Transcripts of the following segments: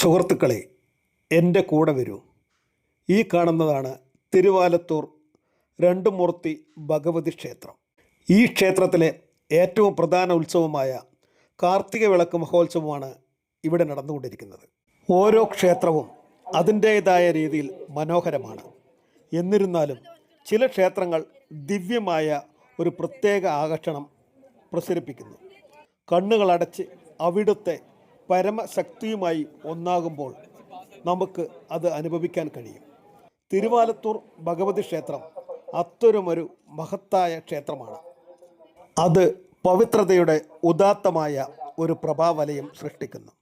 സുഹൃത്തുക്കളെ എന്റെ കൂടെ വരൂ. ഈ കാണുന്നതാണ് തിരുവാലത്തൂർ രണ്ടുമൂർത്തി ഭഗവതി ക്ഷേത്രം. ഈ ക്ഷേത്രത്തിലെ ഏറ്റവും പ്രധാന ഉത്സവമായ കാർത്തിക വിളക്ക് മഹോത്സവമാണ് ഇവിടെ നടന്നുകൊണ്ടിരിക്കുന്നത്. ഓരോ ക്ഷേത്രവും അതിന്റേതായ രീതിയിൽ മനോഹരമാണ്. എന്നിരുന്നാലും ചില ക്ഷേത്രങ്ങൾ ദിവ്യമായ ഒരു പ്രത്യേക ആകർഷണം പ്രസരിപ്പിക്കുന്നു. കണ്ണുകളടച്ച് അവിടുത്തെ പരമശക്തിയുമായി ഒന്നാകുമ്പോൾ നമുക്ക് അത് അനുഭവിക്കാൻ കഴിയും. തിരുവാലത്തൂർ ഭഗവതി ക്ഷേത്രം അത്തരമൊരു മഹത്തായ ക്ഷേത്രമാണ്. അത് പവിത്രതയുടെ ഉദാത്തമായ ഒരു പ്രഭാവലയം സൃഷ്ടിക്കുന്നു.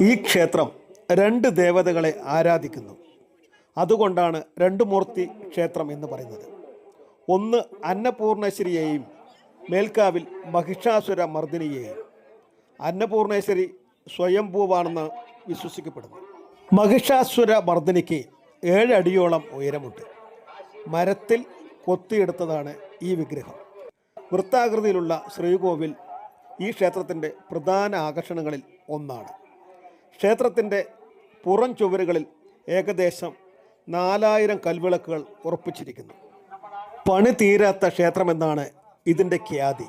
ഈ ക്ഷേത്രം രണ്ട് ദേവതകളെ ആരാധിക്കുന്നു. അതുകൊണ്ടാണ് രണ്ട് മൂർത്തി ക്ഷേത്രം എന്ന് പറയുന്നത്. ഒന്ന് അന്നപൂർണേശ്വരിയെയും മേൽക്കാവിൽ മഹിഷാസുര മർദ്ദിനിയെയും അന്നപൂർണേശ്വരി സ്വയംഭൂവാണെന്ന് വിശ്വസിക്കപ്പെടുന്നു. മഹിഷാസുര മർദിനിക്ക് ഏഴടിയോളം ഉയരമുണ്ട്. മരത്തിൽ കൊത്തിയെടുത്തതാണ് ഈ വിഗ്രഹം. വൃത്താകൃതിയിലുള്ള ശ്രീകോവിൽ ഈ ക്ഷേത്രത്തിന്റെ പ്രധാന ആകർഷണങ്ങളിൽ ഒന്നാണ്. ക്ഷേത്രത്തിന്റെ പുറം ചുവരുകളിൽ ഏകദേശം നാലായിരം കൽവിളക്കുകൾ ഉറപ്പിച്ചിരിക്കുന്നു. പണി തീരാത്ത ക്ഷേത്രമെന്നാണ് ഇതിന്റെ ഖ്യാതി.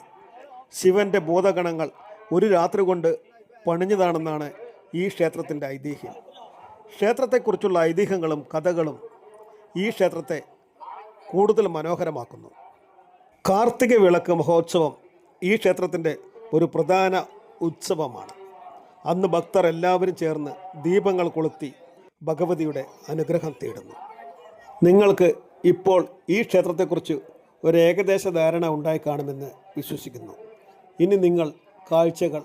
ശിവന്റെ ബോധഗണങ്ങൾ ഒരു രാത്രി കൊണ്ട് പണിഞ്ഞതാണെന്നാണ് ഈ ക്ഷേത്രത്തിന്റെ ഐതിഹ്യം. ക്ഷേത്രത്തെക്കുറിച്ചുള്ള ഐതിഹ്യങ്ങളും കഥകളും ഈ ക്ഷേത്രത്തെ കൂടുതൽ മനോഹരമാക്കുന്നു. കാർത്തിക വിളക്ക് മഹോത്സവം ഈ ക്ഷേത്രത്തിന്റെ ഒരു പ്രധാന ഉത്സവമാണ്. അന്ന് ഭക്തർ എല്ലാവരും ചേർന്ന് ദീപങ്ങൾ കൊളുത്തി ഭഗവതിയുടെ അനുഗ്രഹം തേടുന്നു. നിങ്ങൾക്ക് ഇപ്പോൾ ഈ ക്ഷേത്രത്തെക്കുറിച്ച് ഒരു ഏകദേശ ധാരണ ഉണ്ടായി കാണുമെന്ന് വിശ്വസിക്കുന്നു. ഇനി നിങ്ങൾ കാഴ്ചകൾ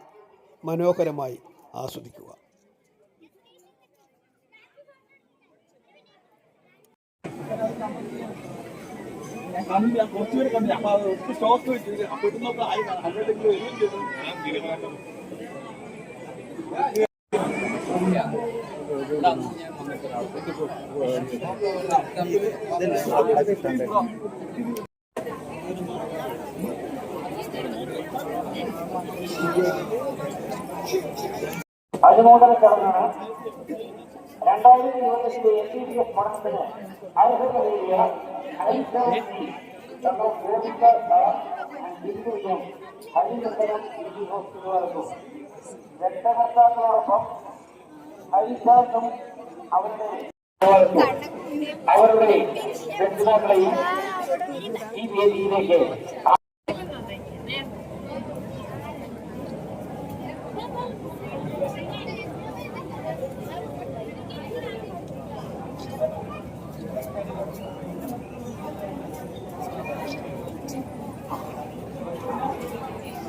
മനോഹരമായി ആസ്വദിക്കുക. ഞാൻ കുറച്ചുപേരെ കണ്ടില്ല അപ്പൊ അത് സ്റ്റോക്ക് വെച്ചിട്ട് അപ്പൊ ഇടുന്നൊക്കെ ആയി അതിലേക്ക് വരികയും ചെയ്തു അനുമോദന ചടങ്ങാണ് രണ്ടായിരത്തി ഇരുപത്തിയഞ്ചിലെ എൻ ഡി ഡി എഫ് പഠനത്തിന് അർഹത നേടിയ ഹരിതം ഡോക്ടർ ഗോവിന്ദ സാർ ബിന്ദുവിനും ഹരിചന്ദനം ഇ ഹോസ്പിറ്റലുകൾക്കും രക്തകർത്താക്കളോടൊപ്പം ഹരിദാസും അവരുടെ അവരുടെ രക്ഷിതാക്കളെയും ഈ വേദിയിലേക്ക്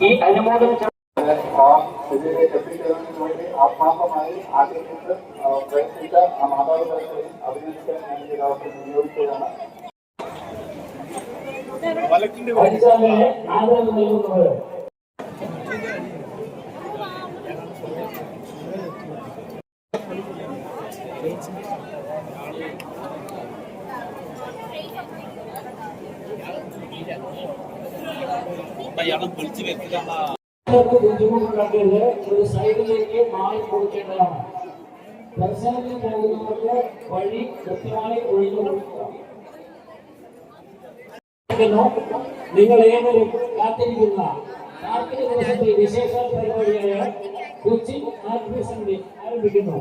ఈ అనుమోదన ఆత్మాపమాయి ఆకర్షించ ప్రయత్నించ ఆ మాతాపరిచయం అభినందించాలని వాళ్ళకి ബുദ്ധിമുട്ടുണ്ടെങ്കിൽ ഒരു സൈഡിലേക്ക് മാറി കൊടുക്കേണ്ടതാണ്. ദർശനത്തിന് പോകുന്നവർക്ക് വഴി കൃത്യമായി ഒഴിഞ്ഞു കൊടുക്കുക. നിങ്ങൾ ഏവരും കാത്തിരിക്കുന്ന കാർത്തിക ദിവസത്തെ വിശേഷ പരിപാടിയായ കൊച്ചി ആർട്ടിഫിഷ്യൽ ആരംഭിക്കുന്നു.